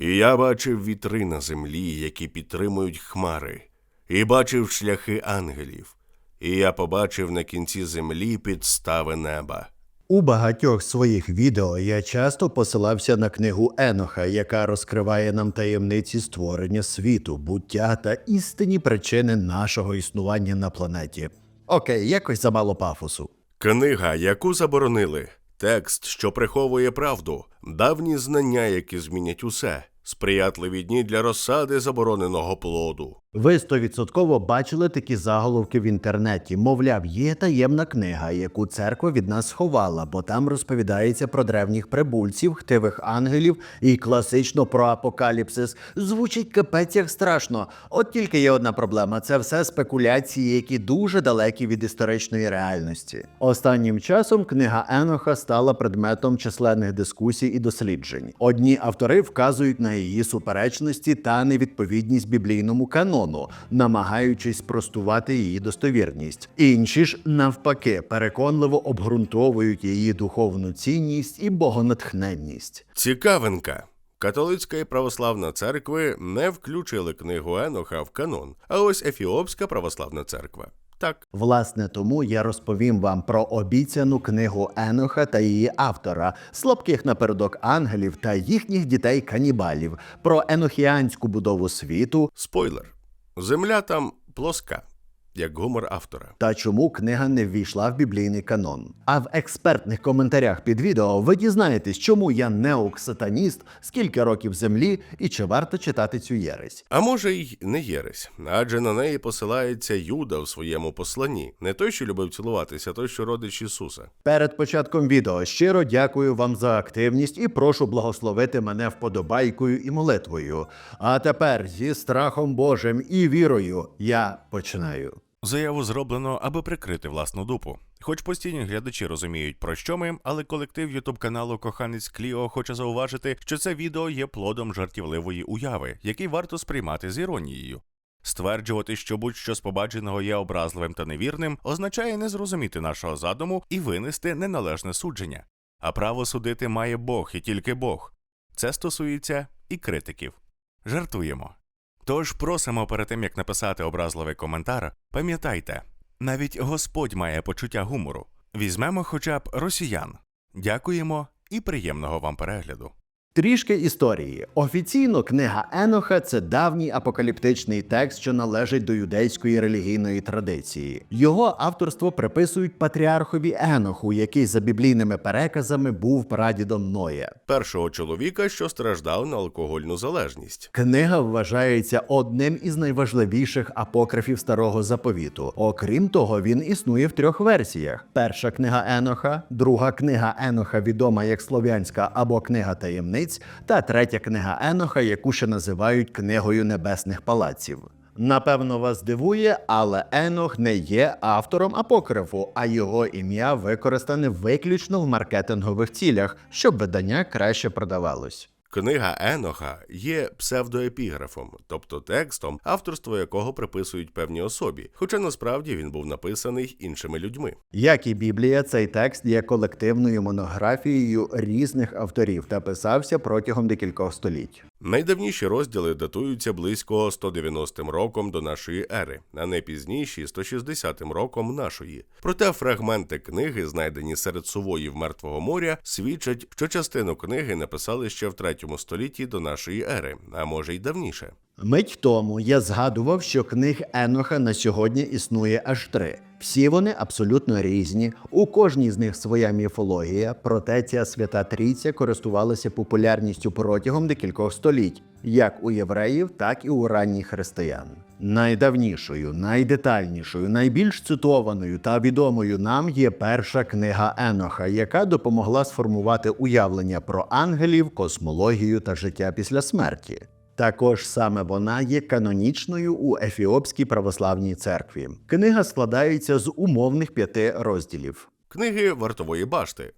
І я бачив вітри на землі, які підтримують хмари, і бачив шляхи ангелів, і я побачив на кінці землі підстави неба. У багатьох своїх відео я часто посилався на книгу Еноха, яка розкриває нам таємниці створення світу, буття та істинні причини нашого існування на планеті. Окей, якось замало пафосу. Книга, яку заборонили, текст, що приховує правду, давні знання, які змінять усе, сприятливі дні для розсади забороненого плоду. Ви стовідсотково бачили такі заголовки в інтернеті. Мовляв, є таємна книга, яку церква від нас сховала, бо там розповідається про древніх прибульців, хтивих ангелів і класично про апокаліпсис. Звучить капець як страшно. От тільки є одна проблема: це все спекуляції, які дуже далекі від історичної реальності. Останнім часом книга Еноха стала предметом численних дискусій і досліджень. Одні автори вказують на її суперечності та невідповідність біблійному канону, намагаючись простувати її достовірність. Інші ж, навпаки, переконливо обґрунтовують її духовну цінність і богонатхненність. Цікавинка. Католицька і православна церкви не включили книгу Еноха в канон, а ось Ефіопська православна церква. Так. Власне, тому я розповім вам про обіцяну книгу Еноха та її автора, слабких напередок ангелів та їхніх дітей канібалів, про енохіанську будову світу Спойлер. Земля там плоска, як гумор автора. та чому книга не ввійшла в біблійний канон. А в експертних коментарях під відео ви дізнаєтесь, чому я неоксатаніст, скільки років землі і чи варто читати цю єресь. А може й не єресь, адже на неї посилається Юда в своєму посланні, не той, що любив цілуватися, а той, що родич Ісуса. Перед початком відео щиро дякую вам за активність і прошу благословити мене вподобайкою і молитвою. А тепер зі страхом Божим і вірою я починаю. Заяву зроблено, аби прикрити власну дупу. Хоч постійні глядачі розуміють, про що ми, але колектив Ютуб каналу Коханець Кліо хоче зауважити, що це відео є плодом жартівливої уяви, який варто сприймати з іронією. Стверджувати, що будь-що з побаченого є образливим та невірним, означає не зрозуміти нашого задуму і винести неналежне судження. А право судити має Бог і тільки Бог. Це стосується і критиків. Жартуємо. Тож просимо перед тим, як написати образливий коментар, пам'ятайте, навіть Господь має почуття гумору. Візьмемо хоча б росіян. Дякуємо і приємного вам перегляду. Трішки історії. Офіційно книга Еноха це давній апокаліптичний текст, що належить до юдейської релігійної традиції. Його авторство приписують патріархові Еноху, який за біблійними переказами був прадідом Ноя. Першого чоловіка, що страждав на алкогольну залежність. Книга вважається одним із найважливіших апокрифів старого заповіту. Окрім того, він існує в трьох версіях: перша книга Еноха, друга книга Еноха, відома як Слов'янська або книга таємниць, та третя книга Еноха, яку ще називають книгою небесних палаців. Напевно, вас дивує, але Енох не є автором апокрифу, а його ім'я використане виключно в маркетингових цілях, щоб видання краще продавалось. Книга Еноха є псевдоепіграфом, тобто текстом, авторство якого приписують певній особі, хоча насправді він був написаний іншими людьми. Як і Біблія, цей текст є колективною монографією різних авторів та писався протягом декількох століть. Найдавніші розділи датуються близько 190 роком до нашої ери, а найпізніші 160 роком нашої. Проте фрагменти книги, знайдені серед сувоїв Мертвого моря, свідчать, що частину книги написали ще в 3 столітті до нашої ери, а може й давніше. Мить тому я згадував, що книг Еноха на сьогодні існує аж три. Всі вони абсолютно різні. У кожній з них своя міфологія, проте ця свята трійця користувалася популярністю протягом декількох століть, як у євреїв, так і у ранніх християн. Найдавнішою, найдетальнішою, найбільш цитованою та відомою нам є перша книга Еноха, яка допомогла сформувати уявлення про ангелів, космологію та життя після смерті. Також саме вона є канонічною у Ефіопській православній церкві. Книга складається з умовних п'яти розділів. Книги вартової башти,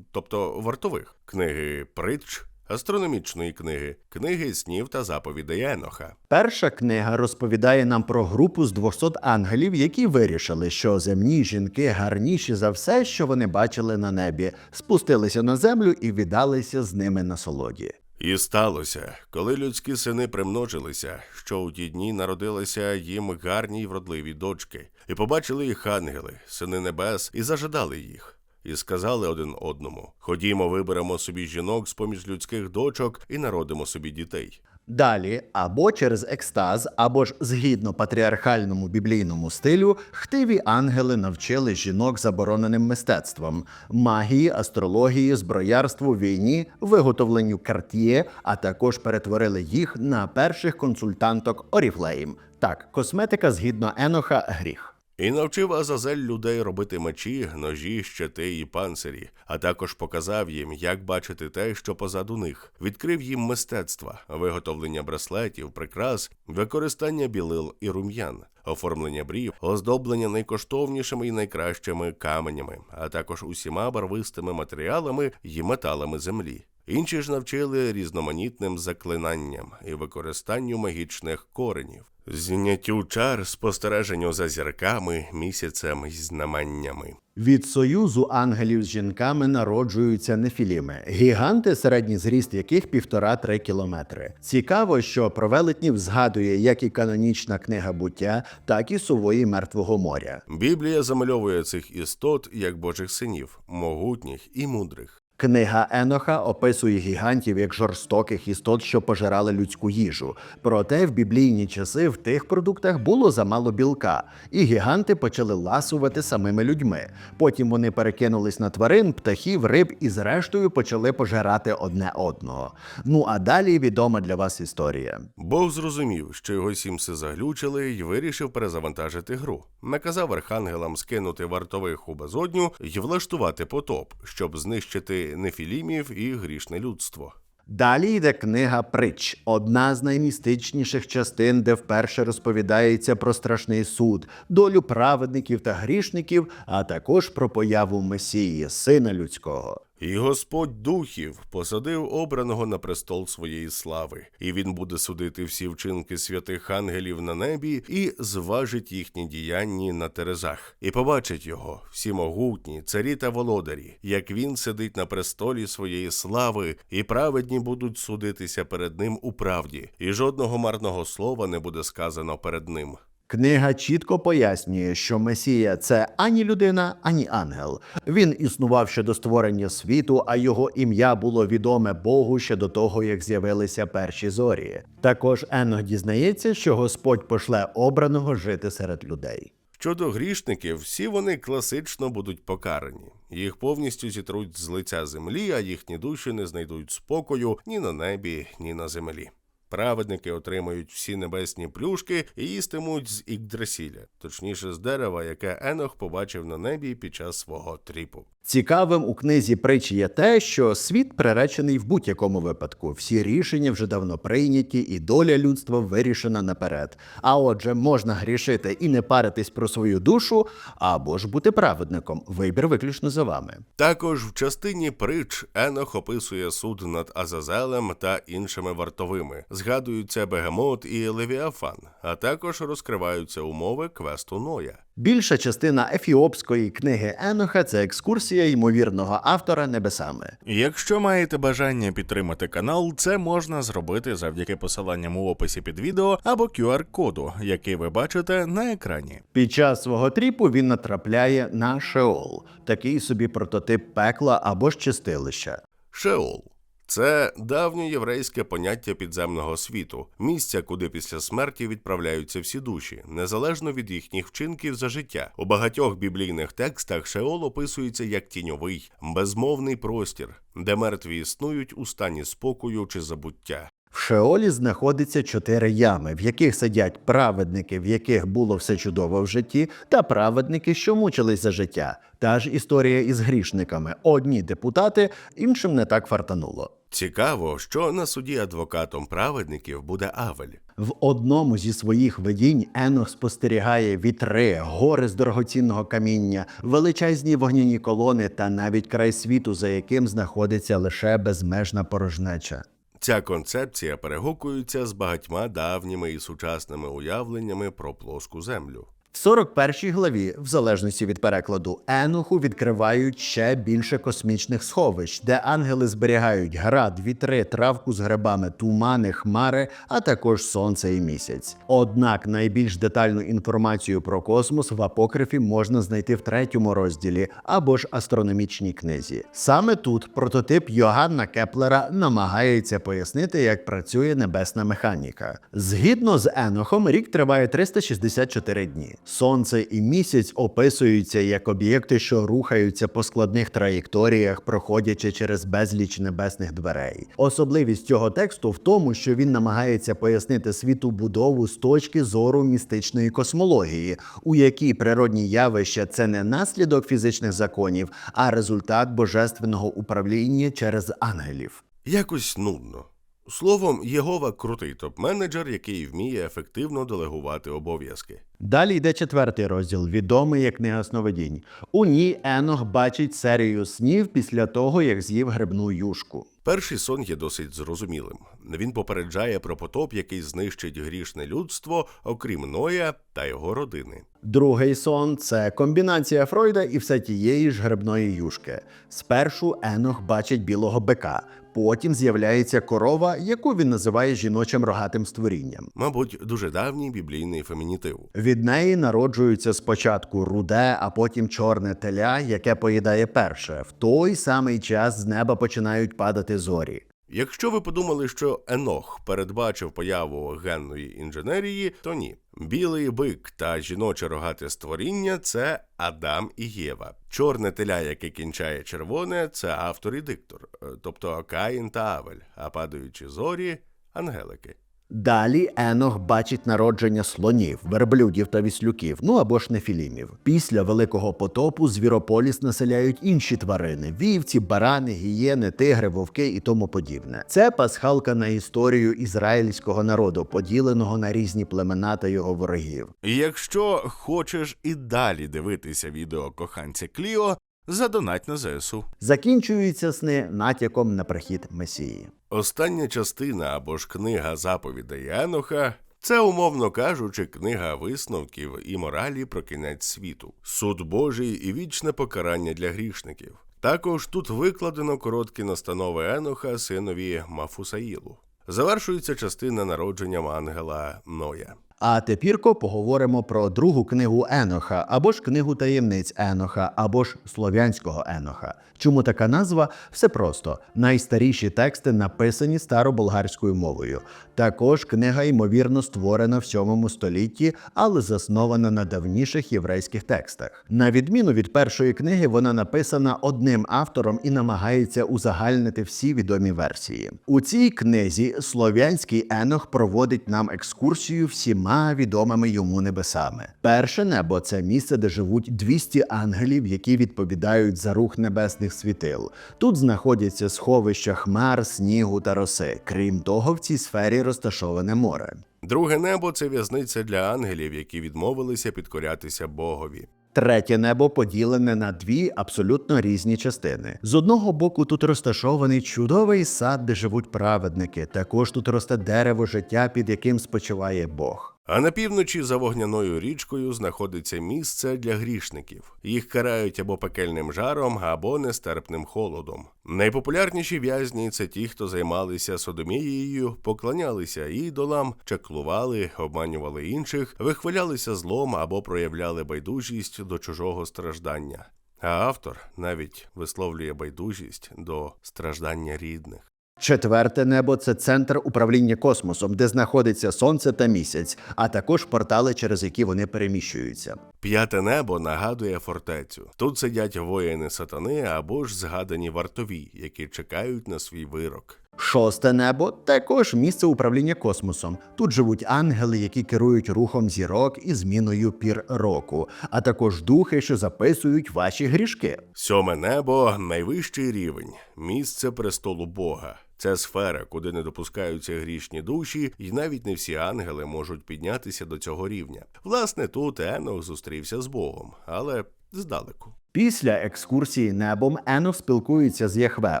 тобто вартових, книги притч, астрономічної книги, книги снів та заповідей Еноха. Перша книга розповідає нам про групу з 200 ангелів, які вирішили, що земні жінки гарніші за все, що вони бачили на небі, спустилися на землю і віддалися з ними насолоді. І сталося, коли людські сини примножилися, що у ті дні народилися їм гарні й вродливі дочки, і побачили їх ангели, сини небес, і зажадали їх. І сказали один одному: Ходімо, виберемо собі жінок з поміж людських дочок і народимо собі дітей. Далі, або через екстаз, або ж згідно патріархальному біблійному стилю, хтиві ангели навчили жінок забороненим мистецтвом магії, астрології, зброярству, війні, виготовленню карт'є, а також перетворили їх на перших консультанток Оріфлейм. Так, косметика згідно Еноха гріх. І навчив Азазель людей робити мечі, ножі, щити і панцирі, а також показав їм, як бачити те, що позаду них, відкрив їм мистецтва, виготовлення браслетів, прикрас, використання білил і рум'ян, оформлення брів, оздоблення найкоштовнішими і найкращими каменями, а також усіма барвистими матеріалами і металами землі. Інші ж навчили різноманітним заклинанням і використанню магічних коренів, зняттю чар, спостереженню за зірками, місяцем і знаменнями. Від союзу ангелів з жінками народжуються нефіліми, гіганти, середній зріст яких півтора-три кілометри. Цікаво, що про велетнів згадує як і канонічна книга буття, так і сувої мертвого моря. Біблія замальовує цих істот як божих синів, могутніх і мудрих. Книга Еноха описує гігантів як жорстоких істот, що пожирали людську їжу. Проте в біблійні часи в тих продуктах було замало білка, і гіганти почали ласувати самими людьми. Потім вони перекинулись на тварин, птахів, риб і зрештою почали пожирати одне одного. Ну а далі відома для вас історія. Бог зрозумів, що його сімси заглючили і вирішив перезавантажити гру. Наказав архангелам скинути вартових у безодню і влаштувати потоп, щоб знищити нефілімів і грішне людство. Далі йде книга Притч, одна з наймістичніших частин, де вперше розповідається про страшний суд, долю праведників та грішників, а також про появу Месії, сина людського. І Господь духів посадив обраного на престол своєї слави, і він буде судити всі вчинки святих ангелів на небі і зважить їхні діяння на терезах, і побачить його всі могутні, царі та володарі, як він сидить на престолі своєї слави, і праведні будуть судитися перед ним у правді, і жодного марного слова не буде сказано перед ним. Книга чітко пояснює, що Месія це ані людина, ані ангел. Він існував ще до створення світу, а його ім'я було відоме Богу ще до того, як з'явилися перші зорі. Також Енох дізнається, що Господь пошле обраного жити серед людей. Щодо грішників, всі вони класично будуть покарані. Їх повністю зітруть з лиця землі, а їхні душі не знайдуть спокою ні на небі, ні на землі. Праведники отримають всі небесні плюшки і їстимуть з Ікдрасіля, точніше з дерева, яке Енох побачив на небі під час свого тріпу. Цікавим у книзі притч є те, що світ приречений в будь-якому випадку. Всі рішення вже давно прийняті, і доля людства вирішена наперед. А отже, можна грішити і не паритись про свою душу, або ж бути праведником. Вибір виключно за вами. Також в частині притч Енох описує суд над Азазелем та іншими вартовими. Згадуються Бегемот і Левіафан, а також розкриваються умови квесту Ноя. Більша частина ефіопської книги Еноха це екскурсія ймовірного автора небесами. Якщо маєте бажання підтримати канал, це можна зробити завдяки посиланням у описі під відео або QR-коду, який ви бачите на екрані. Під час свого тріпу він натрапляє на Шеол, такий собі прототип пекла або ж чистилища. Шеол це давнє єврейське поняття підземного світу, місця, куди після смерті відправляються всі душі, незалежно від їхніх вчинків за життя. У багатьох біблійних текстах Шеол описується як тіньовий, безмовний простір, де мертві існують у стані спокою чи забуття. В Шеолі знаходиться чотири ями, в яких сидять праведники, в яких було все чудово в житті, та праведники, що мучились за життя. Та ж історія із грішниками. Одні депутати, іншим не так фартануло. Цікаво, що на суді адвокатом праведників буде Авель. В одному зі своїх видінь Енох спостерігає вітри, гори з дорогоцінного каміння, величезні вогняні колони та навіть край світу, за яким знаходиться лише безмежна порожнеча. Ця концепція перегукується з багатьма давніми і сучасними уявленнями про плоску землю. В 41 главі, в залежності від перекладу, Еноху відкривають ще більше космічних сховищ, де ангели зберігають град, вітри, травку з грибами, тумани, хмари, а також сонце і місяць. Однак найбільш детальну інформацію про космос в апокрифі можна знайти в третьому розділі або ж астрономічній книзі. Саме тут прототип Йоганна Кеплера намагається пояснити, як працює небесна механіка. Згідно з Енохом, рік триває 364 дні. Сонце і місяць описуються як об'єкти, що рухаються по складних траєкторіях, проходячи через безліч небесних дверей. Особливість цього тексту в тому, що він намагається пояснити світу будову з точки зору містичної космології, у якій природні явища це не наслідок фізичних законів, а результат божественного управління через ангелів. Якось нудно. Словом, Єгова крутий топ-менеджер, який вміє ефективно делегувати обов'язки. Далі йде четвертий розділ, відомий як книга сновидінь. У ній Енох бачить серію снів після того, як з'їв грибну юшку. Перший сон є досить зрозумілим. Він попереджає про потоп, який знищить грішне людство, окрім Ноя та його родини. Другий сон це комбінація Фройда і все тієї ж грибної юшки. Спершу Енох бачить білого бика, потім з'являється корова, яку він називає жіночим рогатим створінням. Мабуть, дуже давній біблійний фемінітив. Від неї народжується спочатку руде, а потім чорне теля, яке поїдає перше. В той самий час з неба починають падати зорі. Якщо ви подумали, що Енох передбачив появу генної інженерії, то ні. Білий бик та жіноче рогате створіння це Адам і Єва. Чорне теля, яке кінчає червоне, це автор і диктор, е, тобто Каїн та Авель, а падаючі зорі ангелики. Далі Енох бачить народження слонів, верблюдів та віслюків, ну або ж нефілімів. Після великого потопу звірополіс населяють інші тварини: вівці, барани, гієни, тигри, вовки і тому подібне. Це пасхалка на історію ізраїльського народу, поділеного на різні племена та його ворогів. Якщо хочеш і далі дивитися відео коханця Кліо, задонать на ЗСУ. Закінчуються сни натяком на прихід Месії. Остання частина або ж книга заповідей Еноха це, умовно кажучи, книга висновків і моралі про кінець світу, суд Божий і вічне покарання для грішників. Також тут викладено короткі настанови Еноха синові Мафусаїлу. Завершується частина народженням ангела Ноя. А тепірко поговоримо про другу книгу Еноха, або ж книгу таємниць Еноха, або ж слов'янського Еноха. Чому така назва? Все просто найстаріші тексти написані староболгарською мовою. Також книга ймовірно створена в 7 столітті, але заснована на давніших єврейських текстах. На відміну від першої книги, вона написана одним автором і намагається узагальнити всі відомі версії. У цій книзі слов'янський Енох проводить нам екскурсію всіма відомими йому небесами. Перше небо це місце, де живуть 200 ангелів, які відповідають за рух небесних світил. Тут знаходяться сховища хмар, снігу та роси. Крім того, в цій сфері розташоване море. Друге небо це в'язниця для ангелів, які відмовилися підкорятися Богові. Третє небо поділене на дві абсолютно різні частини. З одного боку тут розташований чудовий сад, де живуть праведники. Також тут росте дерево життя, під яким спочиває Бог. А на півночі за вогняною річкою знаходиться місце для грішників. Їх карають або пекельним жаром, або нестерпним холодом. Найпопулярніші в'язні це ті, хто займалися содомією, поклонялися ідолам, чаклували, обманювали інших, вихвалялися злом або проявляли байдужість до чужого страждання. А автор навіть висловлює байдужість до страждання рідних. Четверте небо це центр управління космосом, де знаходиться сонце та місяць, а також портали, через які вони переміщуються. П'яте небо нагадує фортецю. Тут сидять воїни сатани або ж згадані вартові, які чекають на свій вирок. Шосте небо також місце управління космосом. Тут живуть ангели, які керують рухом зірок і зміною пір року, а також духи, що записують ваші грішки. Сьоме небо найвищий рівень, місце престолу Бога. Це сфера, куди не допускаються грішні душі, і навіть не всі ангели можуть піднятися до цього рівня. Власне, тут Енох зустрівся з Богом, але здалеку. Після екскурсії небом Енох спілкується з Яхве,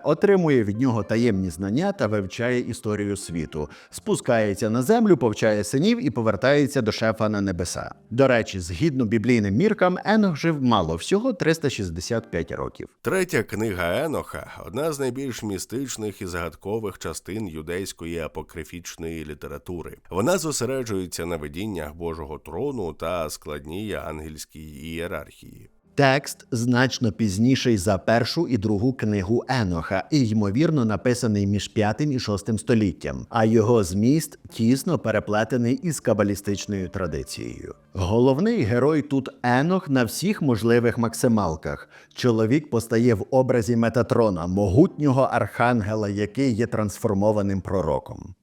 отримує від нього таємні знання та вивчає історію світу, спускається на землю, повчає синів і повертається до шефа на небеса. До речі, згідно біблійним міркам, Енох жив мало всього 365 років. Третя книга Еноха одна з найбільш містичних і загадкових частин юдейської апокрифічної літератури. Вона зосереджується на видіннях Божого трону та складній ангельській ієрархії. Текст значно пізніший за першу і другу книгу Еноха і ймовірно написаний між п'ятим і шостим століттям, а його зміст тісно переплетений із кабалістичною традицією. Головний герой тут Енох на всіх можливих максималках. Чоловік постає в образі Метатрона, могутнього архангела, який є трансформованим пророком.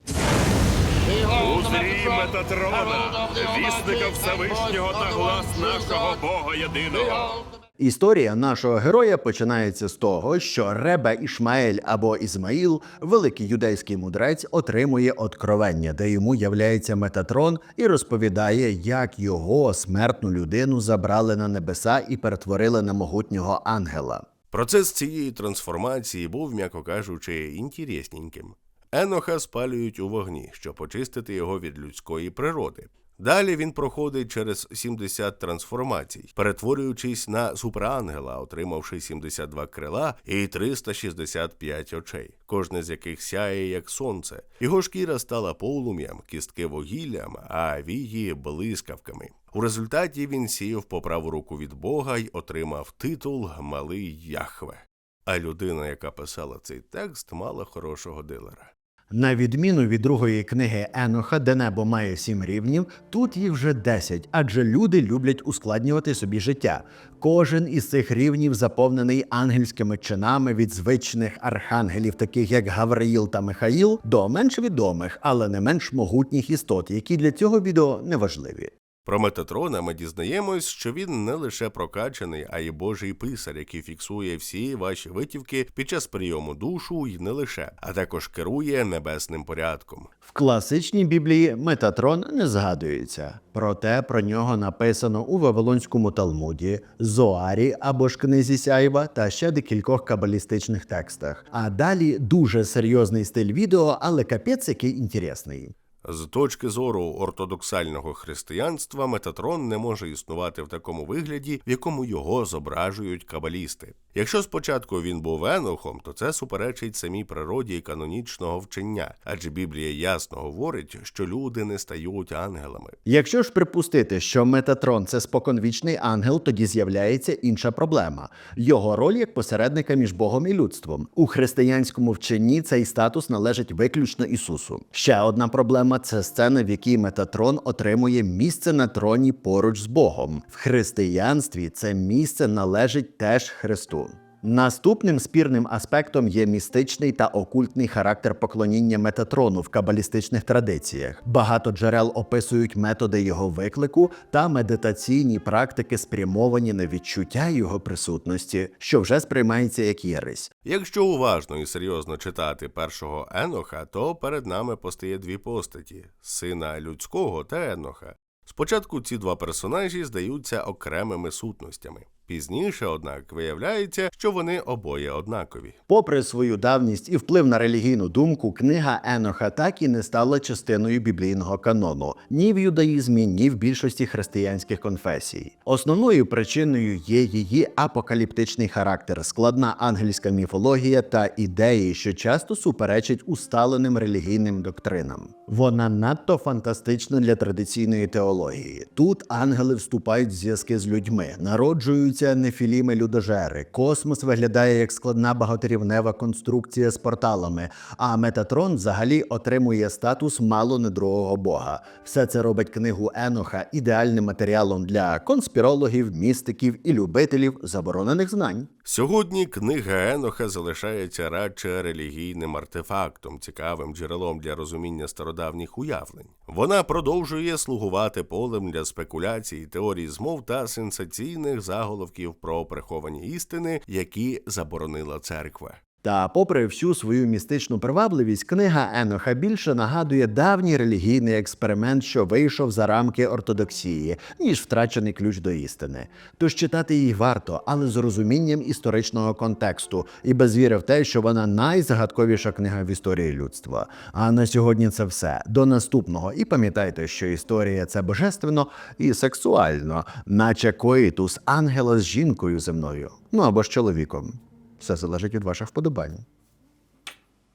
Узрій Метатрона, вісника Всевишнього та глас нашого Бога єдиного. Історія нашого героя починається з того, що Ребе Ішмаель або Ізмаїл, великий юдейський мудрець, отримує откровення, де йому являється Метатрон і розповідає, як його смертну людину забрали на небеса і перетворили на могутнього ангела. Процес цієї трансформації був, м'яко кажучи, інтересненьким. Еноха спалюють у вогні, щоб очистити його від людської природи. Далі він проходить через 70 трансформацій, перетворюючись на суперангела, отримавши 72 крила і 365 очей, кожне з яких сяє як сонце. Його шкіра стала полум'ям, кістки вугіллям, а вії блискавками. У результаті він сів по праву руку від Бога й отримав титул Малий Яхве. А людина, яка писала цей текст, мала хорошого дилера. На відміну від другої книги Еноха, де небо має сім рівнів, тут їх вже десять, адже люди люблять ускладнювати собі життя. Кожен із цих рівнів заповнений ангельськими чинами від звичних архангелів, таких як Гавриїл та Михаїл, до менш відомих, але не менш могутніх істот, які для цього відео не важливі. Про Метатрона ми дізнаємось, що він не лише прокачаний, а й божий писар, який фіксує всі ваші витівки під час прийому душу і не лише, а також керує небесним порядком. В класичній Біблії Метатрон не згадується, проте про нього написано у Вавилонському Талмуді, Зоарі або ж книзі Сяйва та ще декількох кабалістичних текстах. А далі дуже серйозний стиль відео, але капець який інтересний. З точки зору ортодоксального християнства, Метатрон не може існувати в такому вигляді, в якому його зображують кабалісти. Якщо спочатку він був енохом, то це суперечить самій природі канонічного вчення, адже Біблія ясно говорить, що люди не стають ангелами. Якщо ж припустити, що Метатрон це споконвічний ангел, тоді з'являється інша проблема: його роль як посередника між Богом і людством. У християнському вченні цей статус належить виключно Ісусу. Ще одна проблема це сцена, в якій Метатрон отримує місце на троні поруч з Богом. В християнстві це місце належить теж Христу. Наступним спірним аспектом є містичний та окультний характер поклоніння Метатрону в кабалістичних традиціях. Багато джерел описують методи його виклику та медитаційні практики, спрямовані на відчуття його присутності, що вже сприймається як єресь. Якщо уважно і серйозно читати першого Еноха, то перед нами постає дві постаті сина людського та Еноха. Спочатку ці два персонажі здаються окремими сутностями. Пізніше, однак, виявляється, що вони обоє однакові. Попри свою давність і вплив на релігійну думку, книга Еноха так і не стала частиною біблійного канону ні в юдаїзмі, ні в більшості християнських конфесій. Основною причиною є її апокаліптичний характер, складна ангельська міфологія та ідеї, що часто суперечать усталеним релігійним доктринам. Вона надто фантастична для традиційної теології. Тут ангели вступають в зв'язки з людьми, народжуються нефіліми людожери. Космос виглядає як складна багаторівнева конструкція з порталами. А Метатрон взагалі отримує статус мало не другого бога. Все це робить книгу Еноха ідеальним матеріалом для конспірологів, містиків і любителів заборонених знань. Сьогодні книга Еноха залишається радше релігійним артефактом, цікавим джерелом для розуміння стародавніх уявлень. Вона продовжує слугувати полем для спекуляцій, теорій змов та сенсаційних заголовків про приховані істини, які заборонила церква. Та, попри всю свою містичну привабливість, книга Еноха більше нагадує давній релігійний експеримент, що вийшов за рамки ортодоксії, ніж втрачений ключ до істини. Тож читати її варто, але з розумінням історичного контексту і без віри в те, що вона найзагадковіша книга в історії людства. А на сьогодні це все. До наступного. І пам'ятайте, що історія це божественно і сексуально, наче коїтус ангела з жінкою земною, ну або з чоловіком. Все залежить від ваших вподобань.